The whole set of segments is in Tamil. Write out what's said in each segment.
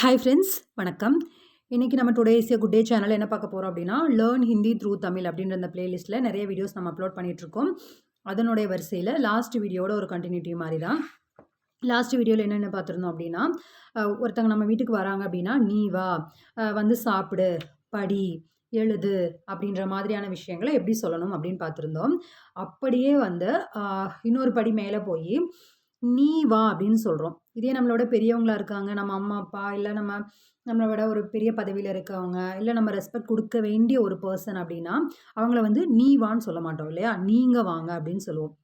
ஹாய் ஃப்ரெண்ட்ஸ் வணக்கம். இன்றைக்கி நம்ம today is good day channel என்ன பார்க்க போகிறோம் அப்படின்னா லேர்ன் ஹிந்தி த்ரூ தமிழ் அப்படின்ற அந்த பிளேலிஸ்ட்டில் நிறைய வீடியோஸ் நம்ம அப்லோட் பண்ணிகிட்ருக்கோம் அதனுடைய வரிசையில் லாஸ்ட் வீடியோட ஒரு கண்டினியூட்டி மாதிரி தான் லாஸ்ட் வீடியோவில் என்னென்ன பார்த்துருந்தோம் அப்படின்னா ஒருத்தங்க நம்ம வீட்டுக்கு வராங்க அப்படின்னா நீ வா வந்து சாப்பிடு படி எழுது அப்படின்ற மாதிரியான விஷயங்களை எப்படி சொல்லணும் அப்படின்னு பார்த்துருந்தோம். அப்படியே வந்து இன்னொரு படி மேலே போய் நீ வா அப்படின்னு சொல்கிறோம் இதே நம்மளோட பெரியவங்களா இருக்காங்க. நம்ம அம்மா அப்பா இல்லை நம்ம நம்மளை விட ஒரு பெரிய பதவியில் இருக்கவங்க இல்லை நம்ம ரெஸ்பெக்ட் கொடுக்க வேண்டிய ஒரு பர்சன் அப்படின்னா அவங்கள வந்து நீ வான்னு சொல்ல மாட்டோம் இல்லையா? நீங்கள் வாங்க அப்படின்னு சொல்லுவோம்.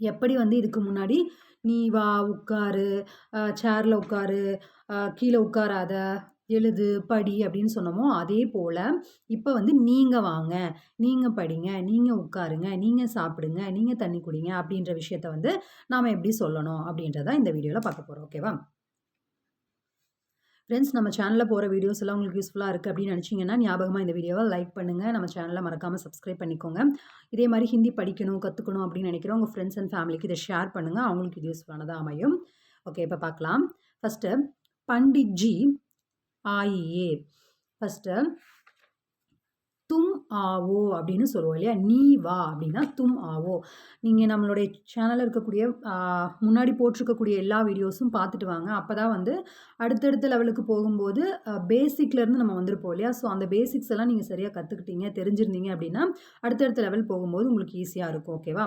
எப்படி வந்து இதுக்கு முன்னாடி நீ வா உட்காரு சேரில் உட்காரு கீழே உட்காராத எழுது படி அப்படின்னு சொன்னோமோ அதே போல் இப்போ வந்து நீங்கள் வாங்க நீங்கள் படிங்க நீங்கள் உட்காருங்க நீங்கள் சாப்பிடுங்க நீங்கள் தண்ணி குடிங்க அப்படின்ற விஷயத்த வந்து நாம் எப்படி சொல்லணும் அப்படின்றத இந்த வீடியோவில் பார்க்க போகிறோம் ஓகேவா? ஃப்ரெண்ட்ஸ் நம்ம சேனலில் போகிற வீடியோஸ் எல்லாம் உங்களுக்கு யூஸ்ஃபுல்லாக இருக்குது அப்படின்னு நினச்சிங்கன்னா ஞாபகமாக இந்த வீடியோவை லைக் பண்ணுங்கள் நம்ம சேனலை மறக்காமல் சப்ஸ்கிரைப் பண்ணிக்கோங்க. இதே மாதிரி ஹிந்தி படிக்கணும் கற்றுக்கணும் அப்படின்னு நினைக்கிறோம் உங்கள் ஃப்ரெண்ட்ஸ் அண்ட் ஃபேமிலிக்கு இதை ஷேர் பண்ணுங்கள் அவங்களுக்கு இது யூஸ்ஃபுல்லானதாக அமையும். ஓகே இப்போ பார்க்கலாம். ஃபஸ்ட்டு பண்டிட்ஜி ஆயியே. ஃபஸ்ட்டு தும் ஆவோ அப்படின்னு சொல்லுவோம் இல்லையா? நீ வா அப்படின்னா தும் ஆவோ. நீங்கள் நம்மளுடைய சேனலில் இருக்கக்கூடிய முன்னாடி போட்டிருக்கக்கூடிய எல்லா வீடியோஸும் பார்த்துட்டு வாங்க. அப்போ தான் வந்து அடுத்தடுத்த லெவலுக்கு போகும்போது பேசிக்லேருந்து நம்ம வந்திருப்போம் இல்லையா? ஸோ அந்த பேசிக்ஸ் எல்லாம் நீங்கள் சரியாக கற்றுக்கிட்டீங்க தெரிஞ்சிருந்தீங்க அப்படின்னா அடுத்தடுத்த லெவல் போகும்போது உங்களுக்கு ஈஸியாக இருக்கும். ஓகேவா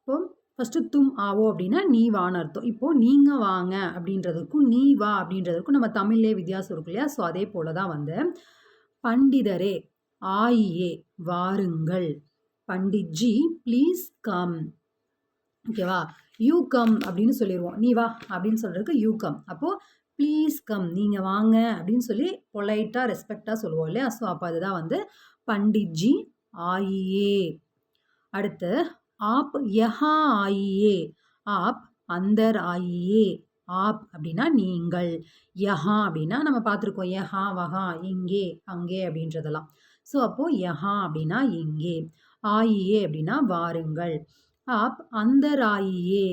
இப்போ ஃபஸ்ட்டு தும் ஆவோ அப்படின்னா நீ வான்னு அர்த்தம். இப்போது நீங்கள் வாங்க அப்படின்றதுக்கும் நீ வா அப்படின்றதுக்கும் நம்ம தமிழ்லே வித்தியாசம் இருக்கு இல்லையா? ஸோ அதே போல தான் வந்து பண்டிதரே ஆயியே வாருங்கள். பண்டிட்ஜி ப்ளீஸ் கம் ஓகேவா யூ கம் அப்படின்னு சொல்லிடுவோம் நீ வா அப்படின்னு சொல்கிறதுக்கு யூ கம் அப்போது ப்ளீஸ் கம் நீங்கள் வாங்க அப்படின்னு சொல்லி பொலைட்டாக ரெஸ்பெக்டாக சொல்லுவோம் இல்லையா? ஸோ அப்போ அதுதான் வந்து பண்டிட்ஜி ஆயியே. அடுத்து ஆப் யஹா ஆயியே. ஆப் அந்தர் ஆயியே. ஆப் அப்படின்னா நீங்கள். யஹா அப்படின்னா நம்ம பார்த்துருக்கோம். யஹா வஹா இங்கே அங்கே அப்படின்றதெல்லாம். ஸோ அப்போது யஹா அப்படின்னா இங்கே. ஆயியே அப்படின்னா வாருங்கள். ஆப் அந்தர் ஆயியே.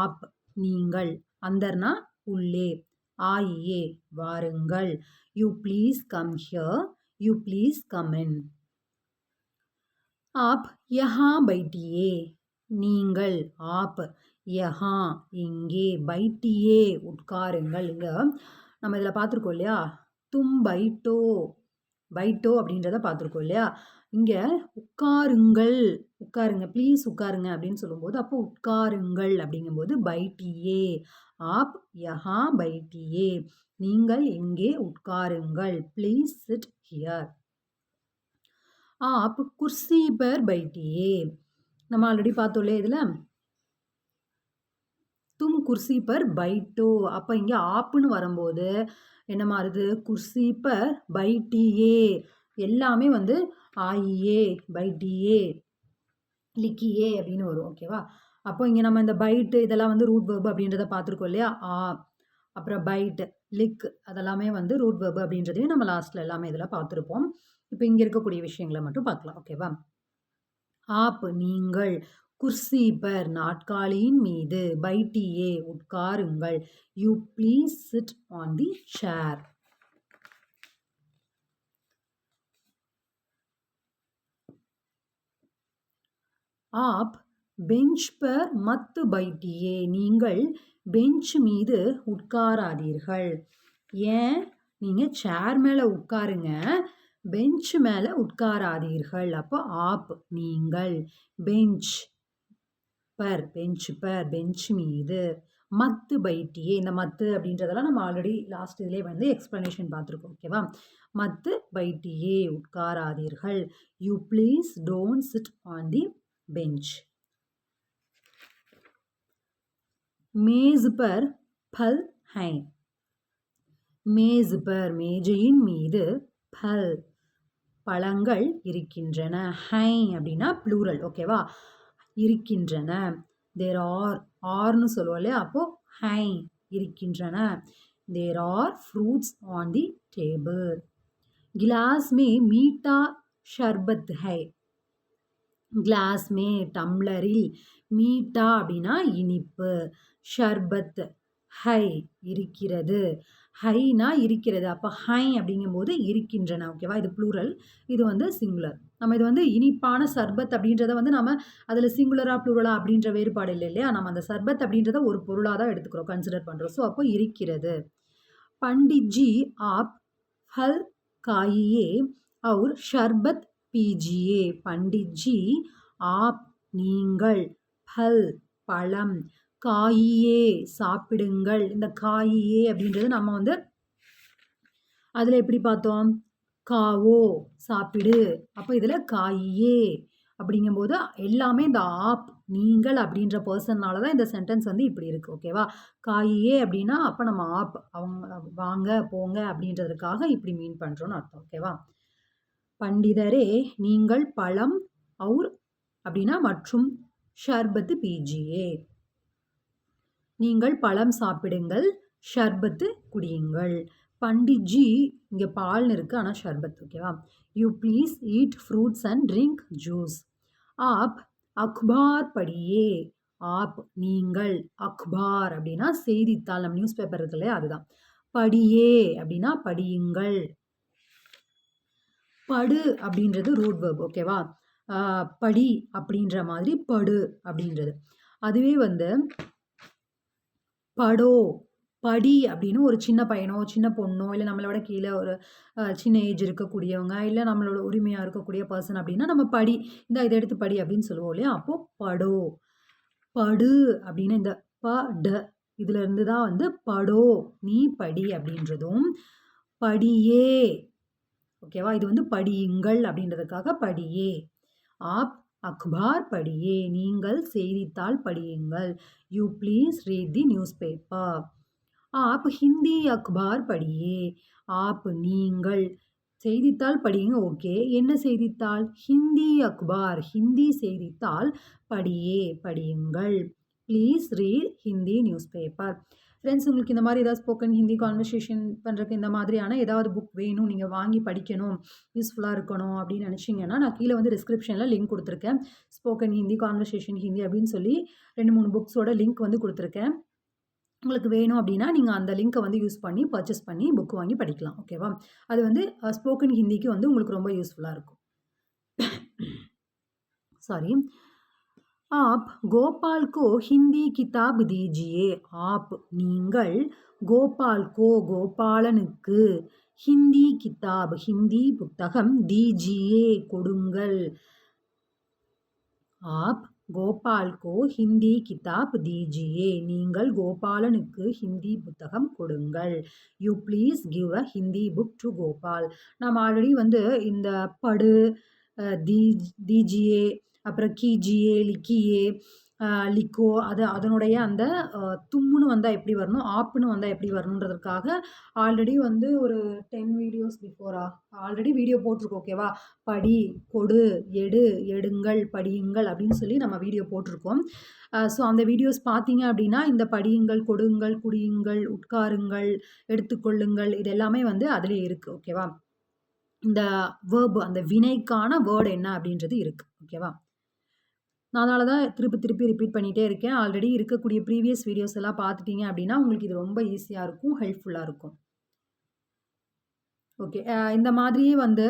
ஆப் நீங்கள். அந்தர்னா உள்ளே. ஆயியே. வாருங்கள். You please come here you please come in app யஹா பைட்டியே. நீங்கள் ஆப் யஹா இங்கே பைட்டியே உட்காருங்கள். இங்கே நம்ம இதில் பார்த்துருக்கோம் இல்லையா? தும் பைட்டோ. பைட்டோ அப்படின்றத பார்த்துருக்கோம் இல்லையா? இங்கே உட்காருங்கள். உட்காருங்க. ப்ளீஸ் உட்காருங்க அப்படின்னு சொல்லும்போது அப்போ உட்காருங்கள் அப்படிங்கும்போது பைட்டியே. ஆப் யஹா பைட்டியே. நீங்கள் இங்கே உட்காருங்கள். Please sit here. ஆப் குர்சி பர் பைட்டியே நம்ம ஆல்ரெடி பார்த்தோம் இல்லையா இதில். தும் குர்சி பர் பைட்டோ. அப்போ இங்கே ஆப்புன்னு வரும்போது என்ன மாறுது? குர்சி பர் பைட்டியே. எல்லாமே வந்து ஆயியே பைட்டியே லிக்கியே அப்படின்னு வரும் ஓகேவா அப்போ இங்கே நம்ம இந்த பைட்டு இதெல்லாம் வந்து ரூட் வெர்பு அப்படின்றத பார்த்துருக்கோம் இல்லையா? ஆ. அப்புறம் பைட்டு லிக் அதெல்லாமே வந்து ரூட் வெர்பு அப்படின்றதையும் நம்ம லாஸ்ட்டில் எல்லாமே இதில் பார்த்துருப்போம். இப்போ இங்கே இருக்கக்கூடிய விஷயங்களை மட்டும் பார்க்கலாம் ஓகேவா ஆப் நீங்கள் குர்சி பர் நாட்காலியின் மீது பைட்டியே உட்காருங்கள். You please sit on the chair app bench பர் மத்து பைட்டியே நீங்கள் பெஞ்ச் மீது உட்காராதீர்கள். ஏன்? நீங்கள் சேர் மேலே உட்காருங்க. பெஞ்ச் மேலே உட்காராதீர்கள். அப்போ ஆப் நீங்கள். பெஞ்ச் பர் பெஞ்ச் பர் பெஞ்ச் மீது. மத்து பைட்டியே இந்த மத்து அப்படின்றதெல்லாம் நம்ம ஆல்ரெடி லாஸ்ட் இதிலே வந்து எக்ஸ்ப்ளனேஷன் பார்த்துருக்கோம் ஓகேவா மத்து பைட்டியே உட்காராதீர்கள். You please don't sit on the bench maze பர் பல் ஹை மேஸ் பர் மேஜையின் மீது பல் பழங்கள் இருக்கின்றன. ஹை அப்படின்னா ப்ளூரல் ஓகேவா இருக்கின்றன. தேர் ஆர் ஆர்னு சொல்லுவோம் இல்லையா? அப்போது ஹை இருக்கின்றன. There are fruits on the table glass மே மீட்டா ஷர்பத் ஹை. கிளாஸ் மே டம்ளரில் மீட்டா அப்படின்னா இனிப்பு. ஷர்பத் ஹை இருக்கிறது. ஹைனா இருக்கிறது. அப்போ ஹை அப்படிங்கும்போது இருக்கின்றன. ஓகேவா? இது ப்ளூரல் இது வந்து சிங்குலர் நம்ம இது வந்து இனிப்பான சர்பத் அப்படின்றத வந்து நம்ம அதில் சிங்குலரா ப்ளூரலா அப்படின்ற வேறுபாடு இல்லை இல்லையா? நம்ம அந்த சர்பத் அப்படின்றத ஒரு பொருளாக தான் எடுத்துக்கிறோம் கன்சிடர் பண்ணுறோம் ஸோ அப்போ இருக்கிறது. பண்டிட்ஜி ஆப் ஹல் காயியே அவுர் ஷர்பத் பீஜியே. பண்டிட்ஜி ஆப் நீங்கள். பல் பழம். காயியே சாப்பிடுங்கள். இந்த காயியே அப்படின்றது நம்ம வந்து அதில் எப்படி பார்த்தோம்? காவோ சாப்பிடு. அப்போ இதில் காயியே அப்படிங்கும்போது எல்லாமே இந்த ஆப் நீங்கள் அப்படின்ற பர்சன்னால தான் இந்த சென்டென்ஸ் வந்து இப்படி இருக்குது ஓகேவா காயே அப்படின்னா அப்போ நம்ம ஆப் அவங்க வாங்க போங்க அப்படின்றதுக்காக இப்படி மீன் பண்ணுறோன்னு அர்த்தம் ஓகேவா பண்டிதரே நீங்கள் பழம் அவுர் அப்படின்னா மற்றும் ஷர்பத்து பிஜிஏ நீங்கள் பழம் சாப்பிடுங்கள் ஷர்பத்து குடியுங்கள். பண்டிட்ஜி இங்கே பால்னு இருக்குது ஆனால் ஷர்பத் ஓகேவா you please eat fruits and drink juice app அக்பார் படியே. ஆப் நீங்கள் அக்பார் அப்படின்னா செய்தித்தாள் நம்ம நியூஸ் பேப்பர் இருக்குல்லையே அதுதான். படியே அப்படின்னா படியுங்கள். படு அப்படின்றது ரூட் வேர்ப் ஓகேவா படி அப்படின்ற மாதிரி படு அப்படின்றது. அதுவே வந்து படோ படி அப்படின்னு ஒரு சின்ன பையனோ சின்ன பொண்ணோ இல்லை நம்மளோட கீழே ஒரு சின்ன ஏஜ் இருக்கக்கூடியவங்க இல்லை நம்மளோட உரிமையாக இருக்கக்கூடிய பர்சன் அப்படின்னா நம்ம படி இந்த இதை எடுத்து படி அப்படின்னு சொல்லுவோம் இல்லையா? அப்போது படோ. படு அப்படின்னு இந்த ப ட இதுலேருந்து தான் வந்து படோ நீ படி அப்படின்றதும் படியே. ஓகேவா? இது வந்து படியுங்கள் அப்படின்றதுக்காக படியே. ஆப் அக்பார் படியே நீங்கள் செய்தித்தாள் படியுங்கள். You please read the newspaper app Hindi அக்பார் படியே ஆப் நீங்கள் செய்தித்தாள் படியுங்க. ஓகே என்ன செய்தித்தாள்? ஹிந்தி அக்பார் ஹிந்தி செய்தித்தாள் படியே படியுங்கள். Please read Hindi newspaper friends உங்களுக்கு இந்த மாதிரி ஏதாவது ஸ்போக்கன் ஹிந்தி கான்வர்சேஷன் பண்ணுறதுக்கு இந்த மாதிரியான ஏதாவது புக் வேணும் நீங்கள் வாங்கி படிக்கணும் யூஸ்ஃபுல்லாக இருக்கணும் அப்படின்னு நினச்சிங்கன்னா நான் கீழே வந்து டிஸ்கிரிப்ஷனில் லிங்க் கொடுத்துருக்கேன். ஸ்போக்கன் ஹிந்தி கான்வர்சேஷன் ஹிந்தி அப்படின்னு சொல்லி ரெண்டு மூணு புக்ஸோட லிங்க் வந்து கொடுத்துருக்கேன். உங்களுக்கு வேணும் அப்படின்னா நீங்கள் அந்த லிங்க்கை வந்து யூஸ் பண்ணி பர்ச்சேஸ் பண்ணி புக் வாங்கி படிக்கலாம் ஓகேவா அது வந்து ஸ்போக்கன் ஹிந்திக்கு வந்து உங்களுக்கு ரொம்ப யூஸ்ஃபுல்லாக இருக்கும். சாரி आप गोपाल को ஹிந்தி கிதாப் தீஜியே ஆப் நீங்கள் கோபால் கோ கோபாலனுக்கு ஹிந்தி கிதாப் ஹிந்தி புத்தகம் தீஜியே கொடுங்கள் ஆப் கோபால் கோ ஹிந்தி கிதாப் தீஜியே நீங்கள் கோபாலனுக்கு ஹிந்தி புத்தகம் கொடுங்கள் you please give a Hindi book to Gopal நாம் ஆல்ரெடி வந்து இந்த படு தீ தீஜியே அப்புறம் கீஜியே லிக்கியே லிக்கோ அது அதனுடைய அந்த தும்முன்னு வந்தால் எப்படி வரணும் ஆப்புன்னு வந்தால் எப்படி வரணுன்றதுக்காக ஆல்ரெடி வந்து ஒரு டென் வீடியோஸ் பிஃபோரா ஆல்ரெடி வீடியோ போட்டிருக்கோம் ஓகேவா படி கொடு எடு எடுங்கள் படியுங்கள் அப்படின்னு சொல்லி நம்ம வீடியோ போட்டிருக்கோம். ஸோ அந்த வீடியோஸ் பார்த்தீங்க அப்படின்னா இந்த படியுங்கள் கொடுங்கள் குடியுங்கள் உட்காருங்கள் எடுத்துக்கொள்ளுங்கள் இது எல்லாமே வந்து அதிலே இருக்குது ஓகேவா இந்த வேர்பு அந்த வினைக்கான வேர்டு என்ன அப்படின்றது இருக்குது ஓகேவா அதனால தான் திருப்பி திருப்பி ரிப்பீட் பண்ணிகிட்டே இருக்கேன். ஆல்ரெடி இருக்கக்கூடிய ப்ரீவியஸ் வீடியோஸ் எல்லாம் பார்த்துட்டீங்க அப்படின்னா உங்களுக்கு இது ரொம்ப ஈஸியாக இருக்கும் ஹெல்ப்ஃபுல்லாக இருக்கும். ஓகே இந்த மாதிரி வந்து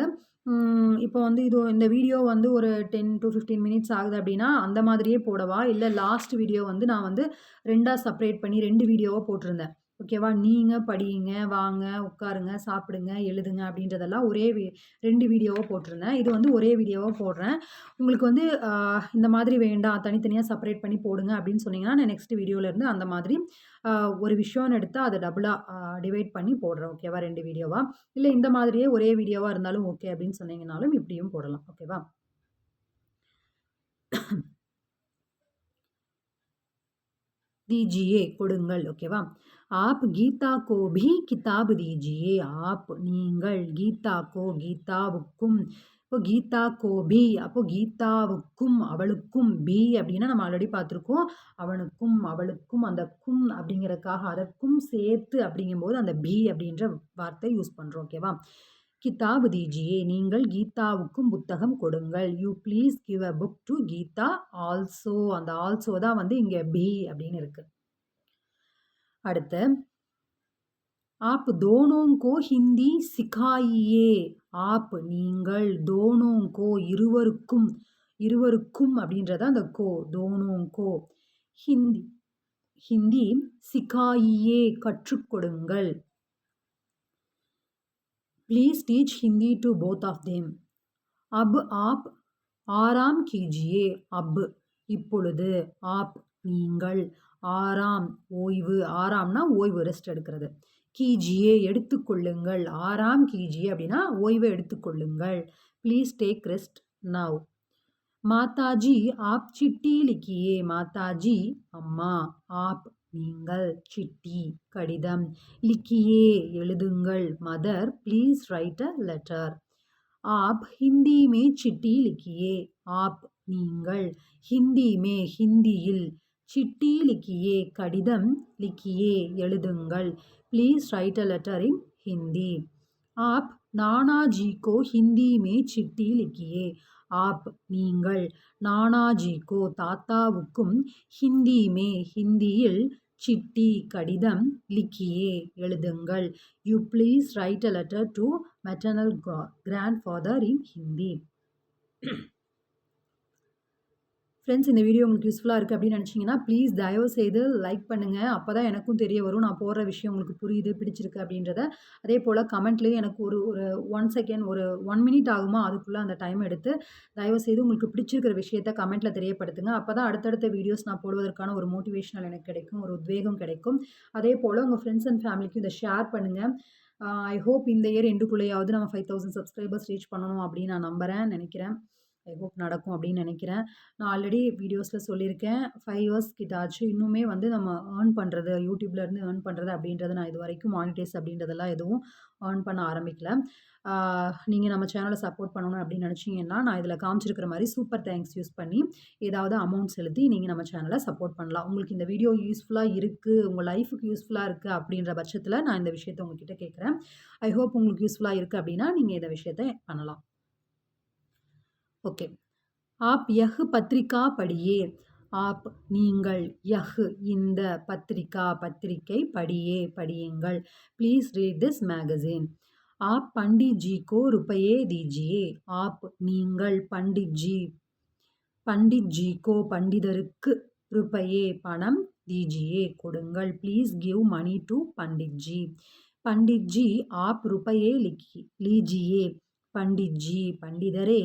இப்போ வந்து இது இந்த வீடியோ வந்து ஒரு டென் டு ஃபிஃப்டீன் மினிட்ஸ் ஆகுது அப்படின்னா அந்த மாதிரியே போடவா? இல்லை லாஸ்ட் வீடியோ வந்து நான் வந்து ரெண்டாக செப்பரேட் பண்ணி ரெண்டு வீடியோவாக போட்டிருந்தேன். ஓகேவா? நீங்கள் படியுங்க வாங்க உட்காருங்க சாப்பிடுங்க எழுதுங்க அப்படின்றதெல்லாம் ஒரே வீ ரெண்டு வீடியோவாக போட்டிருந்தேன். இது வந்து ஒரே வீடியோவாக போடுறேன். உங்களுக்கு வந்து இந்த மாதிரி வேண்டாம் தனித்தனியாக செப்பரேட் பண்ணி போடுங்க அப்படின்னு சொன்னீங்கன்னா நான் நெக்ஸ்ட் வீடியோவிலேருந்து அந்த மாதிரி ஒரு விஷயம்னு எடுத்து அதை டபுளாக டிவைட் பண்ணி போடுறேன். ஓகேவா? ரெண்டு வீடியோவாக இல்லை இந்த மாதிரியே ஒரே வீடியோவாக இருந்தாலும் ஓகே அப்படின்னு சொன்னீங்கனாலும் இப்படியும் போடலாம். ஓகேவா? டிஜிஏ கொடுங்கள். ஓகேவா? ஆப் கீதா கோ பி கிதாப் தீஜியே ஆப் நீங்கள் கீதா கோ கீதாவுக்கும் இப்போ கீதா கோ பி அப்போ கீதாவுக்கும் அவளுக்கும் பி அப்படின்னா நம்ம ஆல்ரெடி பார்த்துருக்கோம். அவனுக்கும் அவளுக்கும் அந்த கும் அப்படிங்கிறதுக்காக அதற்கும் சேர்த்து அப்படிங்கும்போது அந்த பி அப்படின்ற வார்த்தை யூஸ் பண்ணுறோம் ஓகேவா கிதாப் தீஜியே நீங்கள் கீதாவுக்கும் புத்தகம் கொடுங்கள். You please give a book to Geeta also அந்த ஆல்சோ தான் வந்து இங்கே பி அப்படின்னு இருக்குது அடுத்து. ஆப் தோனோங்கோ ஹிந்தி சிகாயியே. ஆப் நீங்கள் தோனோங்கோ இருவருக்கும் இருவருக்கும் அப்படின்றத அந்த கோ தோனோங்கோ. ஹிந்தி ஹிந்தி சிகாயியே கற்றுக் கொடுங்கள். Please teach Hindi to both of them அப் ஆப் ஆராம் கீஜியே அப். இப்பொழுது ஆப் நீங்கள் ஆறாம் ஓய்வு. ஆறாம்னா ஓய்வு ரெஸ்ட் எடுக்கிறது. கிஜியே எடுத்துக்கொள்ளுங்கள். ஆறாம் கீஜியே அப்படின்னா ஓய்வை எடுத்துக்கொள்ளுங்கள். ப்ளீஸ் டேக் ரெஸ்ட் நவ் மாதாஜி ஆப் சிட்டி லிக்கியே. மாதாஜி அம்மா ஆப் நீங்கள். சிட்டி கடிதம் லிக்கியே. எழுதுங்கள். Mother please write a letter app Hindi மே சிட்டி லிக்கியே. ஆப் நீங்கள். ஹிந்தி மே ஹிந்தியில். சிட்டி லிக்கியே கடிதம் லிக்கியே எழுதுங்கள். Please write a letter in Hindi app நானாஜி கோ ஹிந்தி மே சிட்டி லிக்கியே ஆப் நீங்கள் நானாஜிக்கோ தாத்தாவுக்கும் ஹிந்தி மே ஹிந்தியில் சிட்டி கடிதம் லிக்கியே எழுதுங்கள். You please write a letter to maternal grandfather in Hindi friends இந்த வீடியோ உங்களுக்கு யூஸ்ஃபுல்லாக இருக்குது அப்படின்னு நினச்சிங்கன்னா ப்ளீஸ் தயவு செய்து லைக் பண்ணுங்கள் அப்போ தான் எனக்கும் தெரிய வரும். நான் போடுற விஷயம் உங்களுக்கு புரியுது பிடிச்சிருக்கு அப்படின்றத. அதே போல் கமெண்ட்லேயும் எனக்கு ஒரு ஒரு ஒன் செகண்ட் ஒரு ஒன் மினிட் ஆகுமா? அதுக்குள்ளே அந்த டைம் எடுத்து தயவு செய்து உங்களுக்கு பிடிச்சிருக்கிற விஷயத்தை கமெண்ட்டில் தெரியப்படுத்துங்க. அப்போ தான் அடுத்தடுத்த வீடியோஸ் நான் போடுவதற்கான ஒரு மோட்டிவேஷனல் எனக்கு கிடைக்கும் ஒரு உத்வேகம் கிடைக்கும். அதே போல் உங்கள் ஃப்ரெண்ட்ஸ் அண்ட் ஃபேமிலிக்கும் இதை ஷேர் பண்ணுங்கள் ஐ ஹோப் இந்த இயர் எண்டுக்குள்ளேயாவது நம்ம ஃபைவ் தௌசண்ட் சப்ஸ்கிரைபர்ஸ் ரீச் பண்ணணும் அப்படின்னு நான் நம்புகிறேன் நினைக்கிறேன். ஐ ஹோப் நடக்கும் அப்படின்னு நினைக்கிறேன். நான் ஆல்ரெடி வீடியோஸில் சொல்லியிருக்கேன். ஃபைவ் இயர்ஸ் கிட்ட ஆச்சு. இன்னுமே வந்து நம்ம ஏர்ன் பண்ணுறது யூடியூப்லேருந்து ஏர்ன் பண்ணுறது அப்படின்றத நான் இது வரைக்கும் மானிட்டைஸ் அப்படின்றதெல்லாம் எதுவும் ஏர்ன் பண்ண ஆரம்பிக்கல. நீங்கள் நம்ம சேனலை சப்போர்ட் பண்ணணும் அப்படின்னு நினச்சிங்கன்னா நான் இதில் காமிச்சிருக்கிற மாதிரி சூப்பர் தேங்க்ஸ் யூஸ் பண்ணி ஏதாவது அமௌண்ட் செலுத்தி நீங்கள் நம்ம சேனலை சப்போர்ட் பண்ணலாம். உங்களுக்கு இந்த வீடியோ யூஸ்ஃபுல்லாக இருக்குது உங்கள் லைஃபுக்கு யூஸ்ஃபுல்லாக இருக்குது அப்படின்ற பட்சத்தில் நான் இந்த விஷயத்தை உங்ககிட்ட கேட்குறேன். ஐ ஹோப் உங்களுக்கு யூஸ்ஃபுல்லாக இருக்குது அப்படின்னா நீங்கள் இந்த விஷயத்தை பண்ணலாம். ஓகே. ஆப் யஹ் பத்திரிகா படியே. ஆப் நீங்கள் யஹ் இந்த பத்திரிகா பத்திரிகை படியே படியுங்கள். ப்ளீஸ் ரீட் திஸ் மேகசின் ஆப் பண்டிட்ஜி கோ ருப்பையே தீஜியே. ஆப் நீங்கள் பண்டிட்ஜி பண்டிட்ஜி கோ பண்டிதருக்கு ருப்பையே பணம் தீஜியே கொடுங்கள். Please give money to Pandit ji Pandit ji app ருப்பையே லிக்கி லீஜியே. பண்டிட்ஜி பண்டிதரே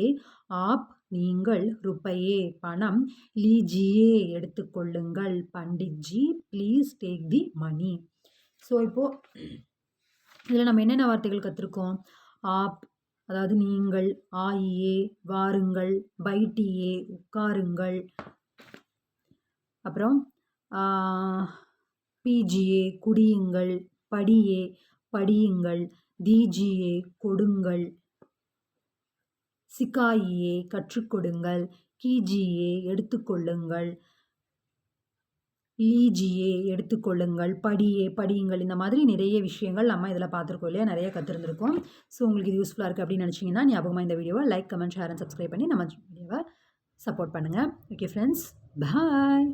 ஆப் நீங்கள் ருப்பையே பணம் லீஜியே எடுத்துக்கொள்ளுங்கள் Pandit ji please take the money so இப்போது இதில் நம்ம என்னென்ன வார்த்தைகள் கற்றுருக்கோம் ஆப் அதாவது நீங்கள் ஆயியே வாருங்கள் பைட்டியே உட்காருங்கள். அப்புறம் பிஜியே குடியுங்கள் படியே படியுங்கள் தீஜியே கொடுங்கள். சிக்காயியே கற்றுக்கொடுங்கள். கீஜியே எடுத்துக்கொள்ளுங்கள். லீஜியே எடுத்துக்கொள்ளுங்கள். படியே படியுங்கள். இந்த மாதிரி நிறைய விஷயங்கள் நம்ம இதில் பார்த்துருக்கோம் இல்லையா? நிறைய கற்றுருந்துருக்கோம். ஸோ உங்களுக்கு இது யூஸ்ஃபுல்லாக இருக்குது அப்படின்னு நினச்சிங்கன்னா ஞாபகமாக இந்த வீடியோவை like comment share and subscribe பண்ணி நம்ம வீடியோவை சப்போர்ட் பண்ணுங்கள் ஓகே ஃப்ரெண்ட்ஸ் பாய்